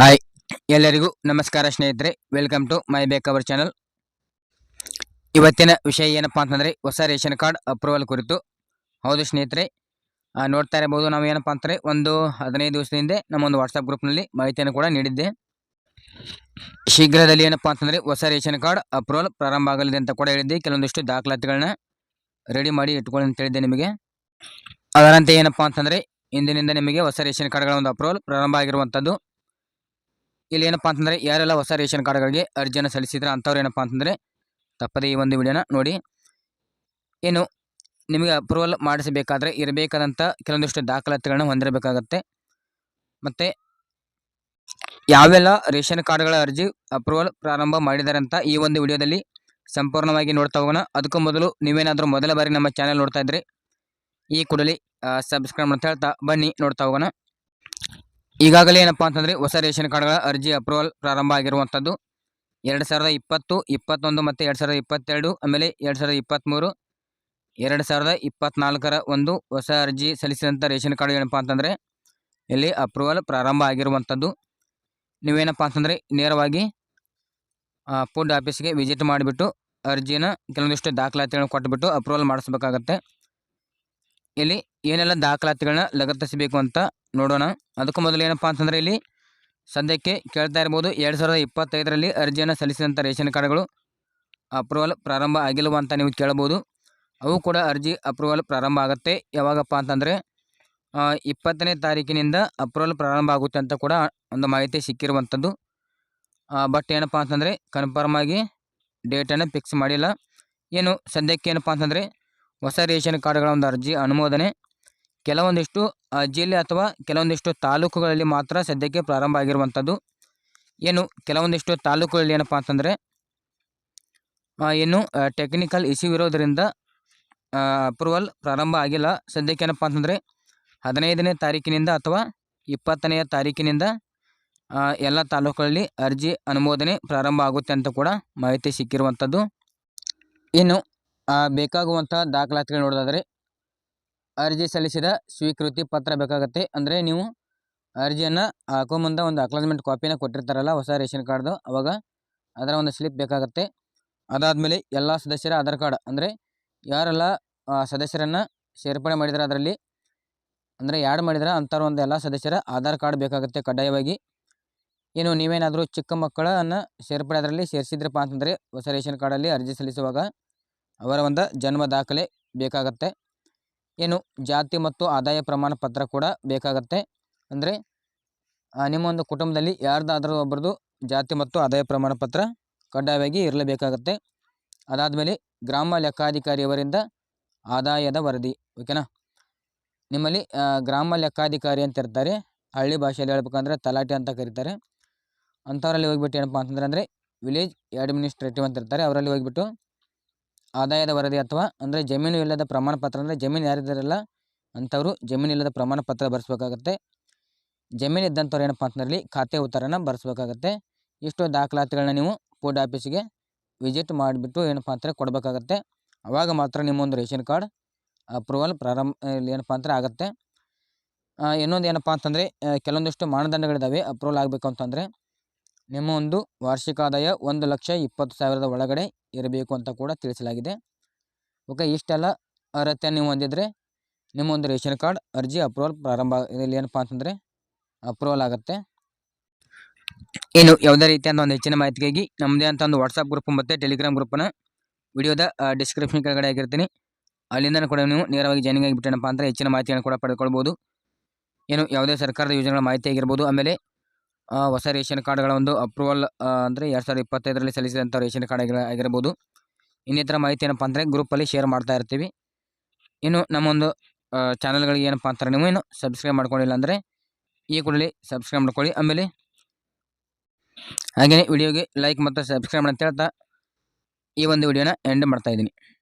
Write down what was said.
Hi, ಎಲ್ಲರಿಗೂ ನಮಸ್ಕಾರ ಸ್ನೇಹಿತರೆ. ವೆಲ್ಕಮ್ ಟು ಮೈ ಬೇಕ್ ಅವರ್ ಚಾನಲ್ ಇವತ್ತಿನ ವಿಷಯ ಏನಪ್ಪಾ ಅಂತಂದರೆ, ಹೊಸ ರೇಷನ್ ಕಾರ್ಡ್ ಅಪ್ರೂವಲ್ ಕುರಿತು. ಹೌದು ಸ್ನೇಹಿತರೆ ನೋಡ್ತಾ ಇರಬಹುದು ನಾವು ಏನಪ್ಪಾ ಅಂತಂದರೆ, ಒಂದು ಹದಿನೈದು ದಿವಸದಿಂದ ನಮ್ಮೊಂದು ವಾಟ್ಸಪ್ ಗ್ರೂಪ್ನಲ್ಲಿ ಮಾಹಿತಿಯನ್ನು ಕೂಡ ನೀಡಿದ್ದೆ. ಶೀಘ್ರದಲ್ಲಿ ಏನಪ್ಪಾ ಅಂತಂದರೆ, ಹೊಸ ರೇಷನ್ ಕಾರ್ಡ್ ಅಪ್ರೂವಲ್ ಪ್ರಾರಂಭ ಆಗಲಿದೆ ಅಂತ ಕೂಡ ಹೇಳಿದ್ದೆ. ಕೆಲವೊಂದಿಷ್ಟು ದಾಖಲಾತಿಗಳನ್ನ ರೆಡಿ ಮಾಡಿ ಇಟ್ಕೊಳ್ಳಿ ಅಂತ ಹೇಳಿದ್ದೆ ನಿಮಗೆ. ಅದರಂತೆ ಏನಪ್ಪಾ ಅಂತಂದರೆ, ಇಂದಿನಿಂದ ನಿಮಗೆ ಹೊಸ ರೇಷನ್ ಕಾರ್ಡ್ಗಳ ಒಂದು ಅಪ್ರೂವಲ್ ಪ್ರಾರಂಭ ಆಗಿರುವಂಥದ್ದು. ಇಲ್ಲಿ ಏನಪ್ಪ ಅಂತಂದರೆ ಯಾರೆಲ್ಲ ಹೊಸ ರೇಷನ್ ಕಾರ್ಡ್ಗಳಿಗೆ ಅರ್ಜಿಯನ್ನು ಸಲ್ಲಿಸಿದ್ರೆ ಅಂಥವ್ರು ಏನಪ್ಪ ಅಂತಂದರೆ ತಪ್ಪದೇ ಈ ಒಂದು ವಿಡಿಯೋನ ನೋಡಿ. ಏನು ನಿಮಗೆ ಅಪ್ರೂವಲ್ ಮಾಡಿಸಬೇಕಾದ್ರೆ ಇರಬೇಕಾದಂಥ ಕೆಲವೊಂದಿಷ್ಟು ದಾಖಲಾತಿಗಳನ್ನ ಹೊಂದಿರಬೇಕಾಗತ್ತೆ. ಮತ್ತು ಯಾವೆಲ್ಲ ರೇಷನ್ ಕಾರ್ಡ್ಗಳ ಅರ್ಜಿ ಅಪ್ರೂವಲ್ ಪ್ರಾರಂಭ ಮಾಡಿದ್ದಾರೆ ಅಂತ ಈ ಒಂದು ವಿಡಿಯೋದಲ್ಲಿ ಸಂಪೂರ್ಣವಾಗಿ ನೋಡ್ತಾ ಹೋಗೋಣ. ಅದಕ್ಕೂ ಮೊದಲು ನೀವೇನಾದರೂ ಮೊದಲ ಬಾರಿ ನಮ್ಮ ಚಾನೆಲ್ ನೋಡ್ತಾ ಇದ್ರೆ ಈ ಕೂಡಲೇ ಸಬ್ಸ್ಕ್ರೈಬ್ ಅಂತ ಹೇಳ್ತಾ ಬನ್ನಿ, ನೋಡ್ತಾ ಹೋಗೋಣ. ಈಗಾಗಲೇ ಏನಪ್ಪಾ ಅಂತಂದ್ರೆ ಹೊಸ ರೇಷನ್ ಕಾರ್ಡ್ಗಳ ಅರ್ಜಿ ಅಪ್ರೂವಲ್ ಪ್ರಾರಂಭ ಆಗಿರುವಂಥದ್ದು. ಎರಡು ಸಾವಿರದ ಇಪ್ಪತ್ತು, ಇಪ್ಪತ್ತೊಂದು ಮತ್ತು ಎರಡು ಸಾವಿರದ ಇಪ್ಪತ್ತೆರಡು, ಆಮೇಲೆ ಎರಡು ಸಾವಿರದ ಇಪ್ಪತ್ತ್ಮೂರು, ಎರಡು ಸಾವಿರದ ಇಪ್ಪತ್ತ್ನಾಲ್ಕರ ಒಂದು ಹೊಸ ಅರ್ಜಿ ಸಲ್ಲಿಸಿದಂಥ ರೇಷನ್ ಕಾರ್ಡ್ ಏನಪ್ಪಾ ಅಂತಂದರೆ, ಇಲ್ಲಿ ಅಪ್ರೂವಲ್ ಪ್ರಾರಂಭ ಆಗಿರುವಂಥದ್ದು. ನೀವೇನಪ್ಪ ಅಂತಂದರೆ ನೇರವಾಗಿ ಫುಡ್ ಆಫೀಸ್ಗೆ ವಿಸಿಟ್ ಮಾಡಿಬಿಟ್ಟು ಅರ್ಜಿನ ಕೆಲವೊಂದಿಷ್ಟು ದಾಖಲಾತಿಗಳನ್ನ ಕೊಟ್ಟುಬಿಟ್ಟು ಅಪ್ರೂವಲ್ ಮಾಡಿಸ್ಬೇಕಾಗತ್ತೆ. ಇಲ್ಲಿ ಏನೆಲ್ಲ ದಾಖಲಾತಿಗಳನ್ನ ಲಗತ್ತಿಸಬೇಕು ಅಂತ ನೋಡೋಣ. ಅದಕ್ಕೂ ಮೊದಲು ಏನಪ್ಪ ಅಂತಂದರೆ ಇಲ್ಲಿ ಸದ್ಯಕ್ಕೆ ಕೇಳ್ತಾ ಇರ್ಬೋದು, ಎರಡು ಸಾವಿರದ ಇಪ್ಪತ್ತೈದರಲ್ಲಿ ಅರ್ಜಿಯನ್ನು ಸಲ್ಲಿಸಿದಂಥ ರೇಷನ್ ಕಾರ್ಡ್ಗಳು ಅಪ್ರೂವಲ್ ಪ್ರಾರಂಭ ಆಗಿಲ್ಲವ ಅಂತ ನೀವು ಕೇಳ್ಬೋದು. ಅವು ಕೂಡ ಅರ್ಜಿ ಅಪ್ರೂವಲ್ ಪ್ರಾರಂಭ ಆಗುತ್ತೆ. ಯಾವಾಗಪ್ಪ ಅಂತಂದರೆ ಇಪ್ಪತ್ತನೇ ತಾರೀಕಿನಿಂದ ಅಪ್ರೂವಲ್ ಪ್ರಾರಂಭ ಆಗುತ್ತೆ ಅಂತ ಕೂಡ ಒಂದು ಮಾಹಿತಿ ಸಿಕ್ಕಿರುವಂಥದ್ದು. ಬಟ್ ಏನಪ್ಪ ಅಂತಂದರೆ ಕನ್ಫರ್ಮ್ ಆಗಿ ಡೇಟನ್ನು ಫಿಕ್ಸ್ ಮಾಡಿಲ್ಲ. ಏನು ಸದ್ಯಕ್ಕೆ ಏನಪ್ಪ ಅಂತಂದರೆ, ಹೊಸ ರೇಷನ್ ಕಾರ್ಡ್ಗಳ ಒಂದು ಅರ್ಜಿ ಅನುಮೋದನೆ ಕೆಲವೊಂದಿಷ್ಟು ಜಿಲ್ಲೆ ಅಥವಾ ಕೆಲವೊಂದಿಷ್ಟು ತಾಲೂಕುಗಳಲ್ಲಿ ಮಾತ್ರ ಸದ್ಯಕ್ಕೆ ಪ್ರಾರಂಭ ಆಗಿರುವಂಥದ್ದು. ಏನು ಕೆಲವೊಂದಿಷ್ಟು ತಾಲೂಕುಗಳಲ್ಲಿ ಏನಪ್ಪ ಅಂತಂದರೆ ಏನು ಟೆಕ್ನಿಕಲ್ ಇಶ್ಯೂ ಇರೋದರಿಂದ ಅಪ್ರೂವಲ್ ಪ್ರಾರಂಭ ಆಗಿಲ್ಲ. ಸದ್ಯಕ್ಕೆ ಏನಪ್ಪ ಅಂತಂದರೆ, ಹದಿನೈದನೇ ತಾರೀಕಿನಿಂದ ಅಥವಾ ಇಪ್ಪತ್ತನೆಯ ತಾರೀಕಿನಿಂದ ಎಲ್ಲ ತಾಲೂಕುಗಳಲ್ಲಿ ಅರ್ಜಿ ಅನುಮೋದನೆ ಪ್ರಾರಂಭ ಆಗುತ್ತೆ ಅಂತ ಕೂಡ ಮಾಹಿತಿ ಸಿಕ್ಕಿರುವಂಥದ್ದು. ಇನ್ನು ಬೇಕಾಗುವಂಥ ದಾಖಲಾತಿಗಳು ನೋಡೋದಾದರೆ ಅರ್ಜಿ ಸಲ್ಲಿಸಿದ ಸ್ವೀಕೃತಿ ಪತ್ರ ಬೇಕಾಗುತ್ತೆ. ಅಂದರೆ ನೀವು ಅರ್ಜಿಯನ್ನು ಹಾಕೋ ಮುಂದೆ ಒಂದು ಅಕ್ಲಾಜ್ಮೆಂಟ್ ಕಾಪಿನ ಕೊಟ್ಟಿರ್ತಾರಲ್ಲ, ಹೊಸ ರೇಷನ್ ಕಾರ್ಡ್ದು ಅವಾಗ ಅದರ ಒಂದು ಸ್ಲಿಪ್ ಬೇಕಾಗುತ್ತೆ. ಅದಾದಮೇಲೆ ಎಲ್ಲ ಸದಸ್ಯರ ಆಧಾರ್ ಕಾರ್ಡ್, ಅಂದರೆ ಯಾರೆಲ್ಲ ಸದಸ್ಯರನ್ನು ಸೇರ್ಪಡೆ ಮಾಡಿದರೆ ಅದರಲ್ಲಿ, ಅಂದರೆ ಯಾಡ್ ಮಾಡಿದ್ರೆ ಅಂಥವ್ರ ಒಂದು ಎಲ್ಲ ಸದಸ್ಯರ ಆಧಾರ್ ಕಾರ್ಡ್ ಬೇಕಾಗುತ್ತೆ ಕಡ್ಡಾಯವಾಗಿ. ಏನು ನೀವೇನಾದರೂ ಚಿಕ್ಕ ಮಕ್ಕಳನ್ನು ಸೇರ್ಪಡೆ ಅದರಲ್ಲಿ ಸೇರಿಸಿದ್ರಪ್ಪ ಅಂತಂದರೆ ಹೊಸ ರೇಷನ್ ಕಾರ್ಡಲ್ಲಿ ಅರ್ಜಿ ಸಲ್ಲಿಸುವಾಗ ಅವರ ಒಂದು ಜನ್ಮ ದಾಖಲೆ ಬೇಕಾಗತ್ತೆ. ಏನು ಜಾತಿ ಮತ್ತು ಆದಾಯ ಪ್ರಮಾಣ ಪತ್ರ ಕೂಡ ಬೇಕಾಗತ್ತೆ. ಅಂದರೆ ನಿಮ್ಮ ಒಂದು ಕುಟುಂಬದಲ್ಲಿ ಯಾರ್ದಾದರೂ ಒಬ್ಬರದು ಜಾತಿ ಮತ್ತು ಆದಾಯ ಪ್ರಮಾಣ ಪತ್ರ ಕಡ್ಡಾಯವಾಗಿ ಇರಲೇಬೇಕಾಗತ್ತೆ. ಅದಾದಮೇಲೆ ಗ್ರಾಮ ಲೆಕ್ಕಾಧಿಕಾರಿಯವರಿಂದ ಆದಾಯದ ವರದಿ, ಓಕೆನಾ? ನಿಮ್ಮಲ್ಲಿ ಗ್ರಾಮ ಲೆಕ್ಕಾಧಿಕಾರಿ ಅಂತ ಇರ್ತಾರೆ. ಹಳ್ಳಿ ಭಾಷೆಯಲ್ಲಿ ಹೇಳ್ಬೇಕಂದ್ರೆ ತಲಾಟೆ ಅಂತ ಕರೀತಾರೆ. ಅಂಥವರಲ್ಲಿ ಹೋಗಿಬಿಟ್ಟು ಏನಪ್ಪ ಅಂತಂದ್ರೆ, ಅಂದರೆ ವಿಲೇಜ್ ಅಡ್ಮಿನಿಸ್ಟ್ರೇಟಿವ್ ಅಂತ ಇರ್ತಾರೆ. ಅವರಲ್ಲಿ ಹೋಗ್ಬಿಟ್ಟು ಆದಾಯದ ವರದಿ ಅಥವಾ ಅಂದರೆ ಜಮೀನು ಇಲ್ಲದ ಪ್ರಮಾಣ ಪತ್ರ ಅಂದರೆ ಜಮೀನು ಯಾರಿದ್ದಾರಲ್ಲ ಅಂಥವರು ಜಮೀನು ಇಲ್ಲದ ಪ್ರಮಾಣ ಪತ್ರ ಬರೆಸ್ಬೇಕಾಗತ್ತೆ. ಜಮೀನು ಇದ್ದಂಥವ್ರು ಏನಪ್ಪ ಅಂತಂದ್ರೆ ಖಾತೆ ಉತ್ತರನ ಬರೆಸ್ಬೇಕಾಗತ್ತೆ. ಇಷ್ಟು ದಾಖಲಾತಿಗಳನ್ನ ನೀವು ಪೋಸ್ಟ್ ಆಫೀಸಿಗೆ ವಿಸಿಟ್ ಮಾಡಿಬಿಟ್ಟು ಏನಪ್ಪ ಅಂತಾರೆ ಕೊಡಬೇಕಾಗತ್ತೆ. ಆವಾಗ ಮಾತ್ರ ನಿಮ್ಮೊಂದು ರೇಷನ್ ಕಾರ್ಡ್ ಅಪ್ರೂವಲ್ ಪ್ರಾರಂಭ ಏನಪ್ಪ ಅಂದ್ರೆ ಆಗುತ್ತೆ. ಇನ್ನೊಂದು ಏನಪ್ಪ ಅಂತಂದರೆ ಕೆಲವೊಂದಿಷ್ಟು ಮಾನದಂಡಗಳಿದ್ದಾವೆ ಅಪ್ರೂವಲ್ ಆಗಬೇಕು ಅಂತಂದರೆ ನಿಮ್ಮ ಒಂದು ವಾರ್ಷಿಕ ಆದಾಯ ಒಂದು ಲಕ್ಷ ಇಪ್ಪತ್ತು ಸಾವಿರದ ಒಳಗಡೆ ಇರಬೇಕು ಅಂತ ಕೂಡ ತಿಳಿಸಲಾಗಿದೆ. ಓಕೆ, ಇಷ್ಟೆಲ್ಲ ಅರ್ಹತೆ ನೀವು ಹೊಂದಿದರೆ ನಿಮ್ಮ ಒಂದು ರೇಷನ್ ಕಾರ್ಡ್ ಅರ್ಜಿ ಅಪ್ರೂವಲ್ ಪ್ರಾರಂಭ ಇಲ್ಲಿ ಏನಪ್ಪ ಅಂತಂದರೆ ಅಪ್ರೂವಲ್ ಆಗುತ್ತೆ. ಇನ್ನು ಯಾವುದೇ ರೀತಿಯಾದ ಒಂದು ಹೆಚ್ಚಿನ ಮಾಹಿತಿಗಾಗಿ ನಮ್ಮದೇ ಅಂತ ಒಂದು ವಾಟ್ಸಪ್ ಗ್ರೂಪ್ ಮತ್ತು ಟೆಲಿಗ್ರಾಮ್ ಗ್ರೂಪನ್ನು ವಿಡಿಯೋದ ಡಿಸ್ಕ್ರಿಪ್ಷನ್ ಕೆಳಗಡೆ ಆಗಿರ್ತೀನಿ ಅಲ್ಲಿಂದ ಕೂಡ ನೀವು ನೇರವಾಗಿ ಜಾಯ್ನಿಂಗ್ ಆಗಿಬಿಟ್ಟೇನಪ್ಪ ಅಂದರೆ ಹೆಚ್ಚಿನ ಮಾಹಿತಿಯನ್ನು ಕೂಡ ಪಡೆದುಕೊಳ್ಬೋದು ಏನು ಯಾವುದೇ ಸರ್ಕಾರದ ಯೋಜನೆಗಳ ಮಾಹಿತಿ ಆಗಿರ್ಬೋದು, ಆಮೇಲೆ ಹೊಸ ರೇಷನ್ ಕಾರ್ಡ್ಗಳ ಒಂದು ಅಪ್ರೂವಲ್ ಅಂದರೆ ಎರಡು ಸಾವಿರದ ಇಪ್ಪತ್ತೈದರಲ್ಲಿ ಸಲ್ಲಿಸಿದಂಥ ರೇಷನ್ ಕಾರ್ಡ್ ಆಗಿರ್ಬೋದು. ಇನ್ನಿತರ ಮಾಹಿತಿ ಏನಪ್ಪ ಅಂದರೆ ಗ್ರೂಪಲ್ಲಿ ಶೇರ್ ಮಾಡ್ತಾ ಇರ್ತೀವಿ. ಇನ್ನು ನಮ್ಮೊಂದು ಚಾನಲ್ಗಳಿಗೆ ಏನಪ್ಪ ಅಂತಾರೆ ನೀವು ಏನು ಸಬ್ಸ್ಕ್ರೈಬ್ ಮಾಡ್ಕೊಂಡಿಲ್ಲ ಅಂದರೆ ಈ ಕೂಡಲೇ ಸಬ್ಸ್ಕ್ರೈಬ್ ಮಾಡ್ಕೊಳ್ಳಿ. ಆಮೇಲೆ ಹಾಗೆಯೇ ವಿಡಿಯೋಗೆ ಲೈಕ್ ಮತ್ತು ಸಬ್ಸ್ಕ್ರೈಬ್ ಅಂತ ಹೇಳ್ತಾ ಈ ಒಂದು ವಿಡಿಯೋನ ಎಂಡ್ ಮಾಡ್ತಾ ಇದ್ದೀನಿ.